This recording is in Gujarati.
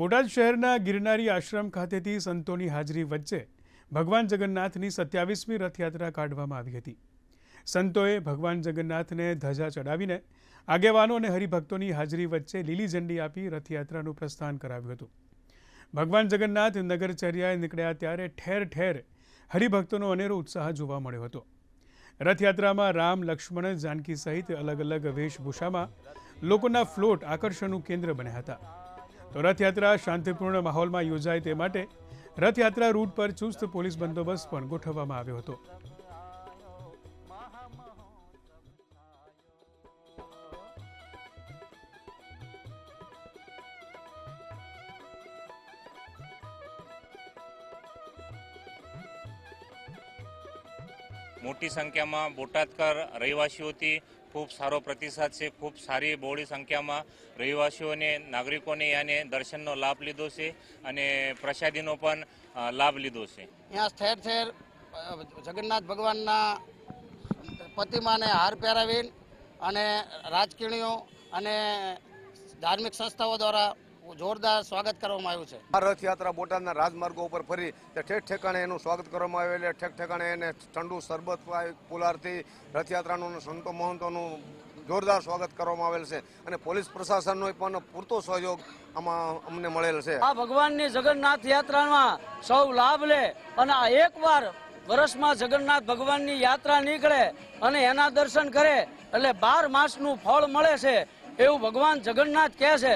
બોટાદ શહેરના ગિરનારી આશ્રમ ખાતેથી સંતોની હાજરી વચ્ચે ભગવાન જગન્નાથની સત્યાવીસમી રથયાત્રા કાઢવામાં આવી હતી. સંતોએ ભગવાન જગન્નાથને ધજા ચડાવીને આગેવાનો અને હરિભક્તોની હાજરી વચ્ચે લીલી ઝંડી આપી રથયાત્રાનું પ્રસ્થાન કરાવ્યું હતું. ભગવાન જગન્નાથ નગરચર્યાએ નીકળ્યા ત્યારે ઠેર ઠેર હરિભક્તોનો અનેરો ઉત્સાહ જોવા મળ્યો હતો. રથયાત્રામાં રામ, લક્ષ્મણ, જાનકી સહિત અલગ અલગ વેશભૂષામાં લોકોના ફ્લોટ આકર્ષણનું કેન્દ્ર બન્યા હતા. તો રથયાત્રા શાંતિપૂર્ણ માહોલમાં યોજાય તે માટે રથયાત્રા રૂટ પર ચુસ્ત પોલીસ બંદોબસ્ત પણ ગોઠવવામાં આવ્યો હતો. મોટી સંખ્યામાં બોટાદકર રહેવાસીઓથી ખૂબ સારો પ્રતિસાદ છે, ખૂબ સારી બહોળી સંખ્યામાં રહેવાસીઓને, નાગરિકોને અને દર્શનનો લાભ લીધો છે અને પ્રસાદીનો પણ લાભ લીધો છે. ત્યાં ઠેર ઠેર જગન્નાથ ભગવાનના પ્રતિમાને હાર પહેરાવી અને રાજકીણીઓ અને ધાર્મિક સંસ્થાઓ દ્વારા જોરદાર સ્વાગત કરવામાં આવ્યું છે. આ રથયાત્રા બોટાદના રાજમાર્ગો ઉપર ફરી તે ઠેક ઠેકાણે એનું સ્વાગત કરવામાં આવ્યું એટલે ઠેક ઠેકાણે એને ઠંડુ શરબત પુલારથી રથયાત્રાનું સંતો મહંતોનું જોરદાર સ્વાગત કરવામાં આવેલ છે અને પોલીસ પ્રશાસનનો પણ પૂરતો સહયોગ આમાં અમને મળેલ છે. આ ભગવાનની જગન્નાથ યાત્રામાં સૌ લાભ લે અને આ એકવાર વર્ષમાં જગન્નાથ ભગવાનની યાત્રા નીકળે અને એના દર્શન કરે એટલે બાર માસનું ફળ મળે છે એવું ભગવાન જગન્નાથ કહે છે.